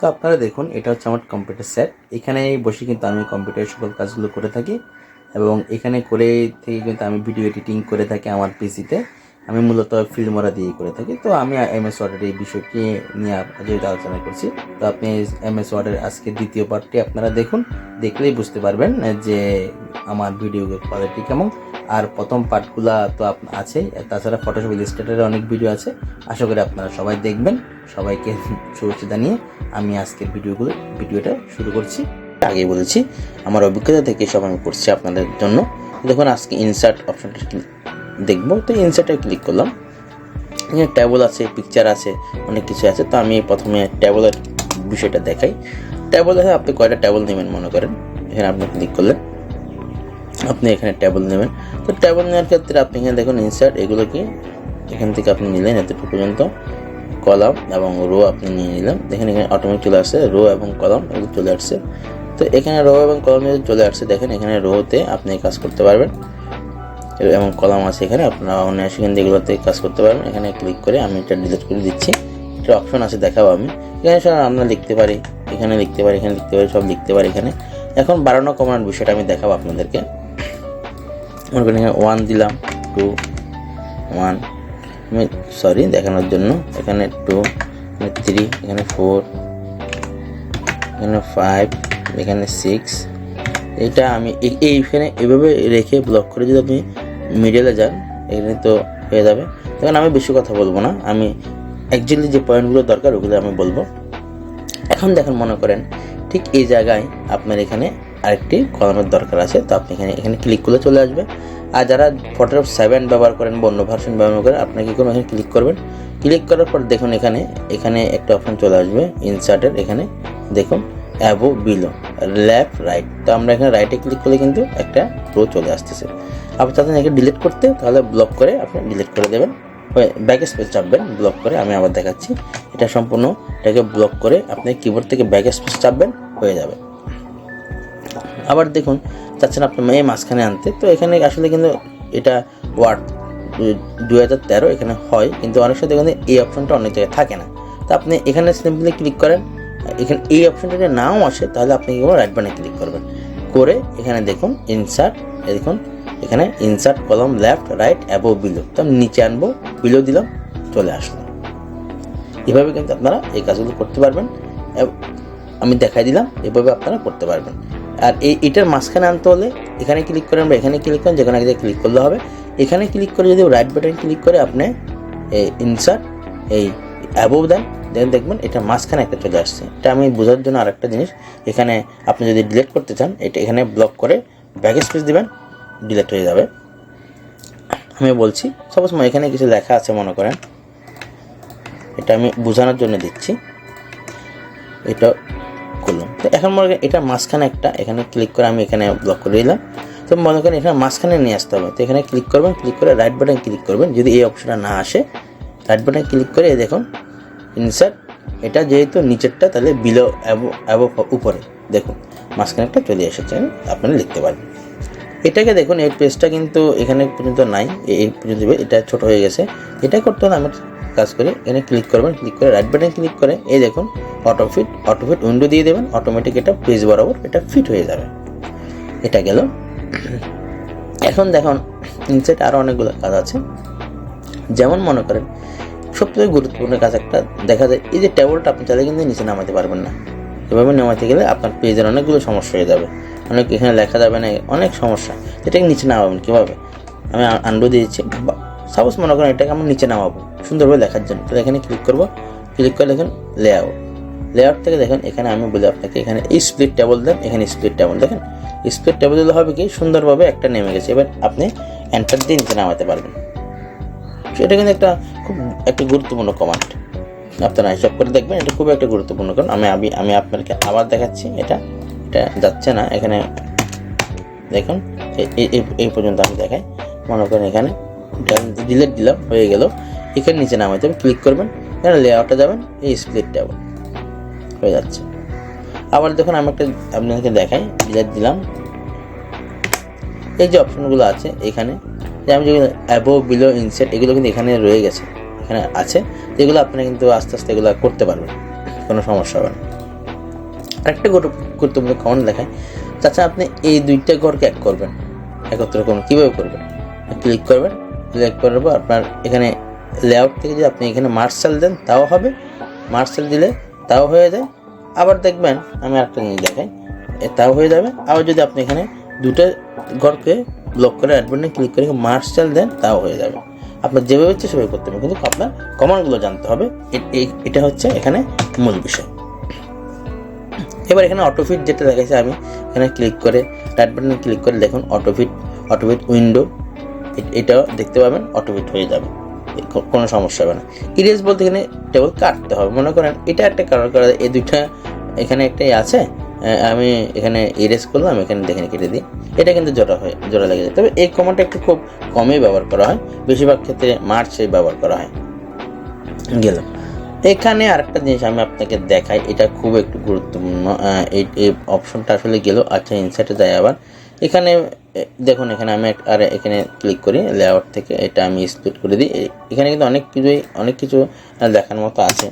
তো আপনারা দেখুন, এটা হচ্ছে আমার কম্পিউটার সেট এখানে বসে কিন্তু আমি কম্পিউটারের সকল কাজগুলো করে থাকি এবং এখানে করে থেকে কিন্তু আমি ভিডিও এডিটিং করে থাকি আমার পিসিতে আমি মূলত ফিল্ড ফিল্মরা দিয়ে করে থাকি। তো আমি এম এস ওয়ার্ডের এই বিষয়টি নিয়ে যেহেতু আলোচনা করছি। তো আপনি এম এস ওয়ার্ডের আজকে দ্বিতীয় পার্টটি আপনারা দেখুন, দেখলেই বুঝতে পারবেন যে আমার ভিডিও কোয়ালিটি কেমন। আর প্রথম পার্টগুলা তো আছেই তাছাড়া ফটোশপ ইলিস্ট্রেটারের অনেক ভিডিও আছে। আশা করি আপনারা সবাই দেখবেন। সবাইকে শুভেচ্ছা জানিয়ে আমি আজকের ভিডিওগুলো ভিডিওটা শুরু করছি। আগে বলেছি, আমার অভিজ্ঞতা থেকে সব আমি করছি আপনাদের জন্য। দেখুন, আজকে ইনসার্ট অপশনটা দেখব। তো ইনসার্টে ক্লিক করলাম। এখানে ট্যাবল আছে পিকচার আছে, অনেক কিছু আছে। তো আমি প্রথমে ট্যাবলের বিষয়টা দেখাই। ট্যাবল আছে আপনি কয়টা ট্যাবল নেবেন মনে করেন? এখানে আপনি ক্লিক করলেন। আপনি এখানে ট্যাবল নেবেন। তো ট্যাবল নেওয়ার ক্ষেত্রে আপনি এখানে দেখুন ইনসার্ট এগুলোকে এখান থেকে আপনি নিলেন এতটুকু পর্যন্ত কলাম এবং রো আপনি নিয়ে নিলেন। দেখেন এখানে অটোমেটিক চলে আসছে রো এবং কলাম এগুলো চলে আসছে। তো এখানে রো এবং কলাম যদি চলে আসছে, দেখেন এখানে রোতে আপনি কাজ করতে পারবেন। এবং কলাম আছে এখানে, আপনারা অন্য সেখান থেকে এগুলোতে কাজ করতে পারবেন। এখানে ক্লিক করে আমি এটা ডিলিট করে দিচ্ছি। একটা অপশন আছে দেখাবো আমি। এখানে সব আমরা লিখতে পারি, এখানে লিখতে পারি, এখানে লিখতে পারি, সব লিখতে পারি এখানে। এখন বাড়ানো কমানোর বিষয়টা আমি দেখাবো আপনাদেরকে। মনে করেন এখানে ওয়ান দিলাম টু ওয়ান আমি সরি দেখানোর জন্য। এখানে টু এখানে থ্রি এখানে ফোর এখানে ফাইভ এখানে সিক্স এটা আমি এই- এইখানে এভাবে রেখে ব্লক করে যদি আপনি মিডলে যান, এখানে তো হয়ে যাবে। তখন আমি বেশি কথা বলব না, আমি অ্যাকচুয়ালি যে পয়েন্টগুলো দরকার ওগুলো আমি বলব। এখন দেখেন মনে করেন, ঠিক এই জায়গায় আপনার এখানে আরেকটি কলামের দরকার আছে। তো আপনি এখানে এখানে ক্লিক করলে চলে আসবে। আর যারা ফটোশপ সেভেন ব্যবহার করেন বা অন্য ভার্সন ব্যবহার করেন আপনি কি করবেন এখানে ক্লিক করবেন? ক্লিক করার পর দেখুন এখানে এখানে একটা অপশন চলে আসবে ইনসার্টের এখানে। দেখুন অ্যাবো বিলো লেফট রাইট তো আমরা এখানে রাইটে ক্লিক করলে কিন্তু একটা প্রো চলে আসতেছে। আপনি চাচ্ছেন একে ডিলিট করতে, তাহলে ব্লক করে আপনি ডিলিট করে দেবেন। ব্যাক স্পেস চাপবেন ব্লক করে, আমি আবার দেখাচ্ছি। এটা সম্পূর্ণ এটাকে ব্লক করে আপনি কিবোর্ড থেকে ব্যাক স্পেস চাপবেন, হয়ে যাবে। আবার দেখুন চাচ্ছেন আপনার মেয়ে মাঝখানে আনতে। তো এখানে আসলে কিন্তু এটা ওয়ার্ড দু হাজার তেরো এখানে হয়, কিন্তু অনেক সময় দেখুন এই অপশনটা অনেক জায়গায় থাকে না। তো আপনি এখানে সিম্পলি ক্লিক করেন, এখানে, এই অপশনটা যদি নাও আসে, তাহলে আপনি কি রাইট বাটনে ক্লিক করবেন। করে এখানে দেখুন ইনসার্ট দেখুন, এখানে ইনসার্ট কলম লেফট রাইট অ্যাবো বিলো তো আমি নিচে আনব বিলো দিলাম, চলে আসলো। এভাবে কিন্তু আপনারা এই কাজগুলো করতে পারবেন। আমি দেখাই দিলাম, এভাবে আপনারা করতে পারবেন। আর এই এটার মাঝখানে আনতে হলে এখানে ক্লিক করেন বা এখানে ক্লিক করেন যেখানে ক্লিক করলে হবে। এখানে ক্লিক করে যদি রাইট বাটন ক্লিক করে আপনি এই ইনসার্ট এই অ্যাবোভ দেন দেন দেখবেন এটা মাঝখানে একটা চলে আসছে। এটা আমি বোঝার জন্য আরেকটা জিনিস, এখানে আপনি যদি ডিলেট করতে চান, এটা এখানে ব্লক করে ব্যাক স্পেস দেবেন ডিলেট হয়ে যাবে। আমি বলছি সাপোজ এখানে কিছু লেখা আছে, মনে করেন। এটা আমি বোঝানোর জন্য দিচ্ছি। এটা তো এখন মনে করেন এটা মাঝখানে একটা, এখানে ক্লিক করে আমি এখানে ব্লক করে দিলাম। তো মনে করেন এখানে মাঝখানে নিয়ে আসতে হবে। তো এখানে ক্লিক করবেন ক্লিক করে রাইট বাটন ক্লিক করবেন। যদি এই অপশনটা না আসে রাইট বাটন ক্লিক করে দেখুন ইনসার্ট এটা যেহেতু নিচেরটা, তাহলে বিলো অ্যাবো উপরে দেখুন, মাঝখানে একটা চলে এসেছে, আপনারা লিখতে পারবেন। এটাকে দেখুন, এই পেজটা কিন্তু এখানে পর্যন্ত নাই, এই পর্যন্ত, এটা ছোট হয়ে গেছে। এটা করতে হলে আমরা কাজ করি এখানে ক্লিক করবেন ক্লিক করে রাইট বাটন ক্লিক করে, এই দেখুন auto fit auto fit window দিয়ে দেবেন অটোমেটিক এটা পেজ বরাবর এটা ফিট হয়ে যাবে। এটা গেল। এখন দেখুন ইনসেট আরও অনেকগুলো কাজ আছে। যেমন মনে করেন সবথেকে গুরুত্বপূর্ণ কাজ একটা দেখা যায়, এই যে টেবলটা আপনি চাইলে কিন্তু নিচে নামাতে পারবেন না। এভাবে নামাতে গেলে আপনার পেজের অনেকগুলো সমস্যা হয়ে যাবে। অনেক এখানে লেখা যাবে না, অনেক সমস্যা। এটাকে নিচে নামাবেন কীভাবে? আমি আন্ডু দিয়েছি সাপোজ মনে করেন এটাকে আমরা নিচে নামাবো। সুন্দরভাবে লেখার জন্য। তো এখানে ক্লিক করব। ক্লিক করে দেখেন লেআউট লেআউট থেকে দেখেন, এখানে আমি বলি আপনাকে, এখানে এই স্প্লিট টেবল দেন, এখানে স্প্লিট টেবল দেখেন স্প্লিট টেবল দিলে হবে কি, সুন্দরভাবে একটা নেমে গেছে। এবার আপনি এন্টার দিয়ে নিচে নামাতে পারবেন। এটা কিন্তু একটা খুব, একটা গুরুত্বপূর্ণ কমান্ড আপনারা হিসাব করে দেখবেন, এটা খুব একটা গুরুত্বপূর্ণ। কারণ আমি আমি আমি আপনাকে আবার দেখাচ্ছি, এটা এটা যাচ্ছে না। এখানে দেখুন এই পর্যন্ত আমি দেখাই। মনে করেন এখানে ডিলেট দিলাম, হয়ে গেল। এখানে নিচে নামাইতে হবে ক্লিক করবেন, এখানে লেআউটে যাবেন, এই স্প্লিট ট্যাব হয়ে যাচ্ছে। আবার দেখুন আমি একটা আপনাদেরকে দেখাই ডিলেট দিলাম। এই যে অপশনগুলো আছে এখানে, যে আমি যেগুলো অ্যাবো বিলো ইনসেট এগুলো কিন্তু এখানে রয়ে গেছে, এখানে আছে, যেগুলো আপনারা কিন্তু আস্তে আস্তে এগুলো করতে পারবেন, কোনো সমস্যা হবে না। আরেকটা গুরু- গুরুত্বপূর্ণ কমেন্ট দেখায় তাছাড়া আপনি এই দুইটা ঘরকে এক করবেন, একত্র করবেন কীভাবে করবেন? ক্লিক করবেন ক্লিক করার পর আপনার এখানে লেআউট থেকে যদি আপনি এখানে মার্শাল দেন, তাও হবে। মার্শাল দিলে তাও হয়ে যায়। আবার দেখবেন, আমি আরেকটা জিনিস দেখাই। তাও হয়ে যাবে। আবার যদি আপনি এখানে দুটো ঘরকে ব্লক করে অ্যাডভান্টে ক্লিক করে মার্শাল দেন, তাও হয়ে যাবে। আপনার যেভাবে হচ্ছে সেভাবে করতে হবে কিন্তু আপনার কমান্ডগুলো জানতে হবে। এটা হচ্ছে এখানে মূল বিষয়। এবার এখানে অটোফিট যেটা দেখাচ্ছে আমি এখানে ক্লিক করে রাইট বাটনে ক্লিক করে দেখুন অটোফিট অটোফিট উইন্ডো এটাও দেখতে পাবেন অটোফিট হয়ে যাবে। কোনো সমস্যা হবে না। ইরেজ বলতে এখানে টেবল কাটতে হবে। মনে করেন এটা একটা কারণ করা এই দুইটা এখানে একটাই আছে আমি এখানে ইরেজ করলাম, এখানে দেখেন কেটে দিই। এটা কিন্তু জোড়া হয়, জোড়া লেগে যায়। তবে এই কমান্ডটা একটু খুব কমই ব্যবহার করা হয়। বেশিরভাগ ক্ষেত্রে মার্চে ব্যবহার করা হয়। গেল এখানে আরেকটা জিনিস আমি আপনাকে দেখাই, এটা খুব একটু গুরুত্বপূর্ণ এই অপশনটা আসলে গেল। আচ্ছা ইনসার্টে যায় আবার। এখানে দেখুন, এখানে আমি আর এখানে ক্লিক করি লেআউট থেকে এটা আমি স্প্লিট করে দিই। এখানে কিন্তু অনেক কিছুই, অনেক কিছু দেখার মতো আছে।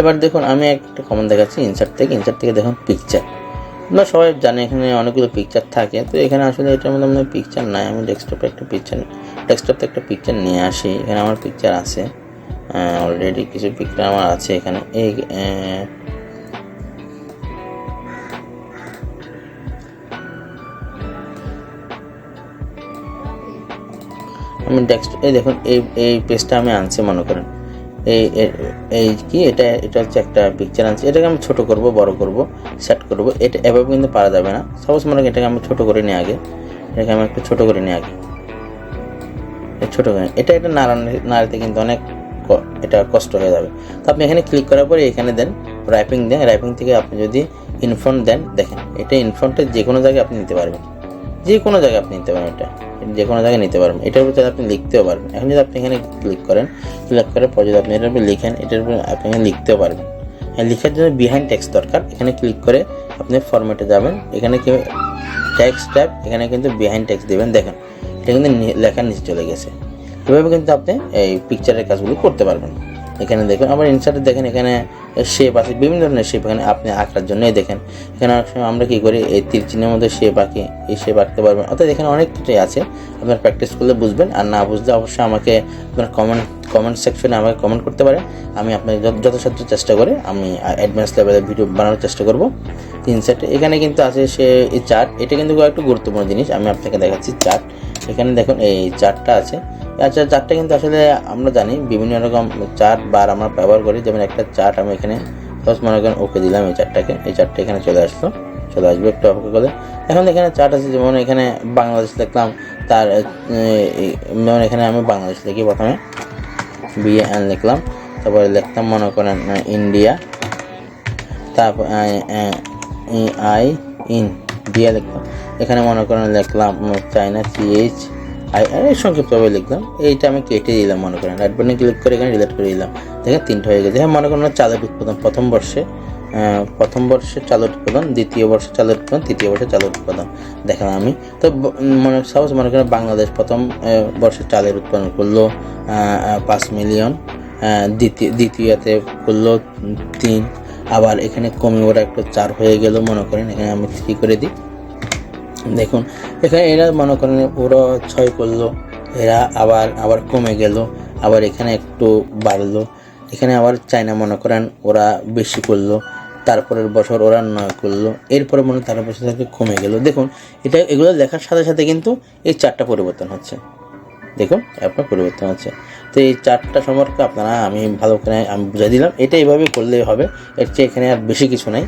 এবার দেখুন, আমি একটা কমেন্ট দেখাচ্ছি ইনসার্ট থেকে ইনসার্ট থেকে দেখুন পিকচার আমরা সবাই জানি এখানে অনেকগুলো পিকচার থাকে, তো এখানে আসলে এটার মধ্যে আমাদের পিকচার নাই, আমি ডেস্কটপে একটা পিকচার ডেস্কটপ থেকে একটা পিকচার নিয়ে আসি, এখানে আমার পিকচার আছে। অলরেডি কিছু পিকচার আমার আছে এখানে। এই আমি ডেস্কটপ এই দেখুন, এই এই পেজটা আমি আনছি, মনে করেন। এই এই কি? এটা এটা হচ্ছে একটা পিকচার আনছি। এটাকে আমি ছোট করব, বড় করব সেট করব। এটা, এভাবে কিন্তু পারা যাবে না। সাপোজ মনে করেন এটাকে আমি ছোট করে নিই আগে। এটাকে আমি একটু ছোট করে নিই আগে। ছোট করে এটা এটা নাড়াতে কিন্তু অনেক এটা কষ্ট হয়ে যাবে। তো আপনি এখানে ক্লিক করার পরে এখানে দেন র্যাপিং দেন। র্যাপিং থেকে আপনি যদি ইনফ্রন্ট দেন, দেখেন এটা ইনফ্রন্টে যে কোনো জায়গায় আপনি নিতে পারবেন। যে কোনো জায়গায় আপনি নিতে পারবেন এটা। যে কোনো জায়গায় নিতে পারবেন। এটার উপর আপনি লিখতেও পারবেন। এখন যদি আপনি এখানে ক্লিক করেন ক্লিক করার পর যদি আপনি এটার উপর লিখেন, এটার উপর আপনি এখানে লিখতেও পারবেন। হ্যাঁ লেখার জন্য বিহাইন্ড টেক্সট দরকার। এখানে ক্লিক করে আপনি ফরম্যাটে যাবেন। এখানে কি টেক্সট ট্যাব এখানে কিন্তু বিহাইন্ড টেক্সট দেবেন। দেখেন, এটা কিন্তু লেখার নিচে চলে গেছে। এভাবে কিন্তু আপনি এই পিকচারের কাজগুলো করতে পারবেন। এখানে দেখুন, আবার ইনসার্টে দেখেন, এখানে শেপ আছে, বিভিন্ন ধরনের শেপ এখানে আপনি আঁকার জন্যই দেখেন। এখানে অনেক সময় আমরা কী করি, এই তীর চিহ্নের মধ্যে শেপ আঁকি, এই শেপ আঁকতে পারবেন। অর্থাৎ এখানে অনেক কিছুই আছে। আপনার প্র্যাকটিস করলে বুঝবেন, আর না বুঝলে অবশ্যই আমাকে আপনার কমেন্ট কমেন্ট সেকশনে আমাকে কমেন্ট করতে পারেন আমি আপনাকে যত- যথাসাধ্য চেষ্টা করে আমি অ্যাডভান্স লেভেলে ভিডিও বানানোর চেষ্টা করব। ইনসার্টে এখানে কিন্তু আছে সে এই চার্ট এটা কিন্তু একটু গুরুত্বপূর্ণ জিনিস। আমি আপনাকে দেখাচ্ছি চার্ট এখানে দেখুন এই চার্টটা আছে। আচ্ছা চার্টটা কিন্তু আসলে আমরা জানি বিভিন্ন রকম চার্ট বার আমরা ব্যবহার করি। যেমন একটা চার্ট আমি এখানে সাপোজ মনে করেন ওকে দিলাম এই চার্টটাকে এই চার্টটা এখানে চলে আসলো। চলে আসবে একটু অপেক্ষা করলে এখন এখানে চার্ট আছে যেমন এখানে বাংলাদেশ লিখলাম। তার যেমন এখানে আমি বাংলাদেশ লিখি প্রথমে। বিএ এন লিখলাম। তারপরে লিখতাম মনে করেন ইন্ডিয়া তারপর আই, ইন, দিয়ে লিখলাম এখানে মনে করেন লিখলাম চাইনা সিএইচ আই আর এই সংক্ষিপ্তভাবে লিখলাম। এইটা আমি কেটে দিলাম মনে করেন। রাইট বাটনে ক্লিক করে এখানে ডিলেট করে দিলাম। দেখেন তিনটা হয়ে গেছে। হ্যাঁ মনে করেন চালের উৎপাদন প্রথম বর্ষে। প্রথম বর্ষে চালের উৎপাদন, দ্বিতীয় বর্ষে চালের উৎপাদন, তৃতীয় বর্ষে চালের উৎপাদন। দেখলাম আমি। তো মনে সাপোজ মনে করেন বাংলাদেশ প্রথম বর্ষে চালের উৎপাদন করল পাঁচ মিলিয়ন দ্বিতীয়, দ্বিতীয়তে করল তিন, আবার এখানে কমে ওরা একটু চার হয়ে গেল, মনে করেন। এখানে আমি থ্রি করে দিই? দেখুন, এখানে এরা মনে করেন ওরা ছয় করল, এরা আবার আবার কমে গেল, আবার এখানে একটু বাড়লো। এখানে আবার চায়না মনে করেন ওরা বেশি করল। তারপরের বছর ওরা নয় করল, এরপরে মনে হয় তার বছর থেকে কমে গেল। দেখুন, এটা এগুলো দেখার সাথে সাথে কিন্তু এই চারটা পরিবর্তন হচ্ছে। দেখুন আপনার পরিবর্তন হচ্ছে। তো এই চারটা সম্পর্কে আপনারা আমি ভালো করে আমি বুঝাই দিলাম। এটা এইভাবে করলেই হবে, এর চেয়ে এখানে আর বেশি কিছু নাই।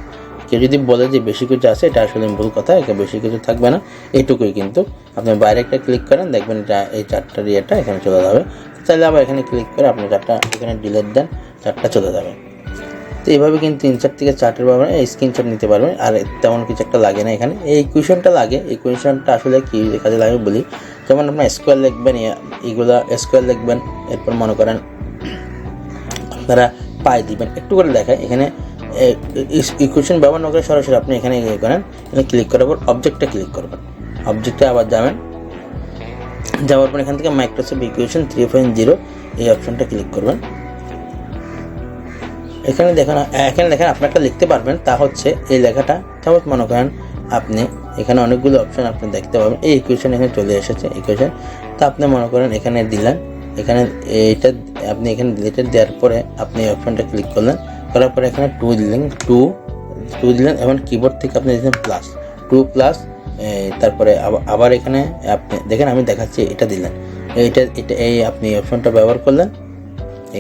কেউ যদি বলে যে বেশি কিছু আছে, এটা আসলে ভুল কথা এখানে বেশি কিছু থাকবে না। এটুকুই কিন্তু। আপনি বাইরে একটা ক্লিক করেন, দেখবেন এটা এই চারটার ইয়েটা এখানে চলে যাবে। চাইলে আবার এখানে ক্লিক করে আপনি চারটা এখানে ডিলেট দেন, চারটা চলে যাবে। তো এইভাবে কিন্তু ইনসার্ট থেকে চার্টের ব্যাপারে স্ক্রিনশট নিতে পারবেন। আর তেমন কিছু একটা লাগে না এখানে। এই কুয়েশনটা লাগে। এই কুয়েশনটা আসলে কি কাজে লাগে বলি। যেমন আপনার স্কোয়ার লিখবেন এ- এইগুলা স্কোয়ার লিখবেন, এরপর মনে করেন আপনারা পাই দিবেন। একটু করে দেখায় এখানে ইকুয়েশন ব্যবহার না করে সরাসরি আপনি এখানে ইয়ে করেন। এখানে ক্লিক করার পর অবজেক্টটা ক্লিক করবেন। অবজেক্টে আবার যাবেন। যাওয়ার পর এখান থেকে Microsoft equation three point zero এই অপশনটা ক্লিক করবেন। এখানে দেখেন এখানে দেখেন আপনি একটা লিখতে পারবেন, তা হচ্ছে এই লেখাটা। যেমন মনে করেন আপনি এখানে অনেকগুলো অপশন আপনি দেখতে পাবেন। এই ইকুয়েশন এখানে চলে এসেছে ইকুয়েশন তা আপনি মনে করেন এখানে দিলেন, এখানে এইটা আপনি এখানে ডিলিটেড দেওয়ার পরে আপনি এই অপশনটা ক্লিক করলেন। করার পরে এখানে টু দিলেন টু টু দিলেন এবং কিবোর্ড থেকে আপনি দিলেন প্লাস টু প্লাস তারপরে আবার- এখানে আপনি, দেখেন আমি দেখাচ্ছি, এটা দিলেন। এইটা, এটা, এই আপনি অপশনটা ব্যবহার করলেন।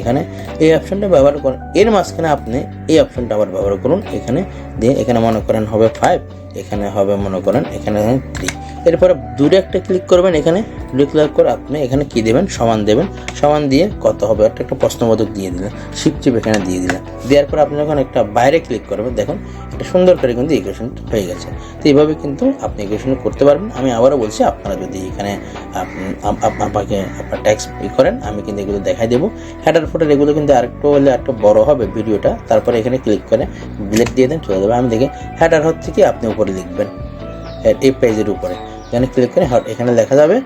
এখানে এই অপশনটা ব্যবহার করেন এর মাঝখানে আপনি এই অপশনটা আবার ব্যবহার করুন। এখানে দিয়ে, এখানে মনে করেন হবে ফাইভ এখানে হবে মনে করেন, এখানে থ্রি এরপরে দূরে একটা ক্লিক করবেন এখানে, দূরে ক্লিক করে আপনি এখানে কি দেবেন? সমান দেবেন। সমান দিয়ে কত হবে? একটা একটা প্রশ্নবোধক দিয়ে দিলেন শিপ চিপ এখানে দিয়ে দিলেন। দেওয়ার পর আপনি যখন একটা বাইরে ক্লিক করবেন, দেখুন একটা সুন্দর করে কিন্তু ইকুয়েশন হয়ে গেছে। তো এইভাবে কিন্তু আপনি ইকুয়েশন করতে পারবেন। আমি আবারও বলছি, আপনারা যদি এখানে আপনাকে আপনার ট্যাক্স ই করেন, আমি কিন্তু এগুলো দেখাই দেবো। হেডার ফোটার এগুলো কিন্তু আরেকটু হলে একটু বড় হবে ভিডিওটা। তারপরে এখানে ক্লিক করে ডিলেট দিয়ে দেন, চলে যাবে। আমি দেখি হেডার হচ্ছে কি আপনি উপরে লিখবেন এই পেজের উপরে। এখানে ক্লিক করে এখানে লেখা যাবে,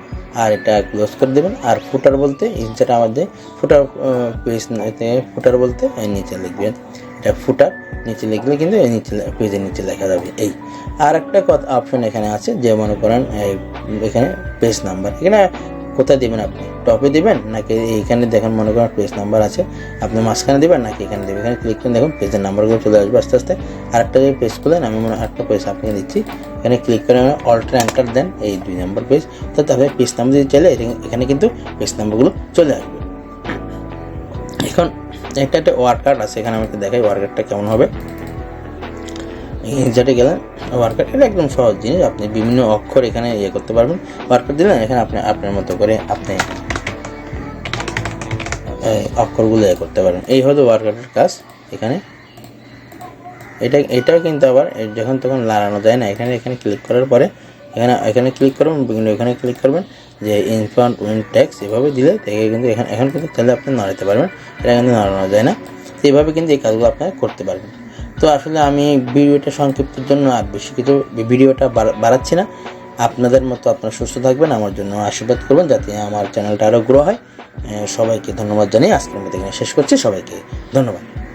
আর এটা ক্লোজ করে দেবেন। আর ফুটার বলতে ইনসাটা আমাদের ফুটার পেজ ফুটার বলতে নিচে লিখবেন। এটা ফুটার নিচে লিখলে কিন্তু এই নিচে পেজের নিচে লেখা যাবে এই। আর একটা কথা অপশন এখানে আছে, যে মনে করেন এখানে পেজ নাম্বার এখানে কোথায় দেবেন আপনি? টপে দেবেন নাকি এইখানে দেখেন মনে করেন পেজ নাম্বার আছে, আপনি মাঝখানে দেবেন নাকি এখানে দেবেন? এখানে ক্লিক করে দেখুন পেজের নাম্বারগুলো চলে আসবে আস্তে আস্তে। আর একটা যে পেজ খুলেন, আমি মনে আরেকটা পেজ আপনাকে দিচ্ছি। এখানে ক্লিক করে অল্টার অ্যাঙ্কার দেন, এই দুই নাম্বার পেজ তো তাহলে পেজ নাম্বার যদি চলে, এখানে- কিন্তু পেজ নাম্বারগুলো চলে আসবে। এখন একটা একটা ওয়ার্কার আছে, এখানে আমাকে দেখাই ওয়ার্কারটা কেমন হবে। যেটা গেলেন ওয়ার্কার এটা একদম সহজ জিনিস। আপনি বিভিন্ন অক্ষর এখানে ইয়ে করতে পারবেন। ওয়ার্কার দিলেন এখানে আপনি, আপনার মতো করে আপনি অক্ষরগুলো ইয়ে করতে পারেন এই হলো ওয়ার্কারের কাজ এখানে। এটা, এটাও কিন্তু আবার যখন তখন লাগানো যায় না। এখানে এখানে ক্লিক করার পরে এখানে এখানে ক্লিক করবেন বিভিন্ন এখানে ক্লিক করবেন। যে ইনফ্রন্ট উইন ট্যাক্স এভাবে দিলে থেকে কিন্তু এখানে, এখন কিন্তু তাহলে আপনি নাড়াতে পারবেন। এটা কিন্তু নাড়ানো যায় না। তো এইভাবে কিন্তু এই কাজগুলো আপনারা করতে পারবেন। তো আসলে আমি ভিডিওটা সংক্ষিপ্তের জন্য আর বেশি কিছু ভিডিওটা বাড়া- বাড়াচ্ছি না। আপনাদের মতো আপনারা সুস্থ থাকবেন, আমার জন্য আশীর্বাদ করবেন যাতে আমার চ্যানেলটা আরও গ্রো হয়। সবাইকে ধন্যবাদ জানিয়ে আজকের মধ্যে শেষ করছি। সবাইকে ধন্যবাদ।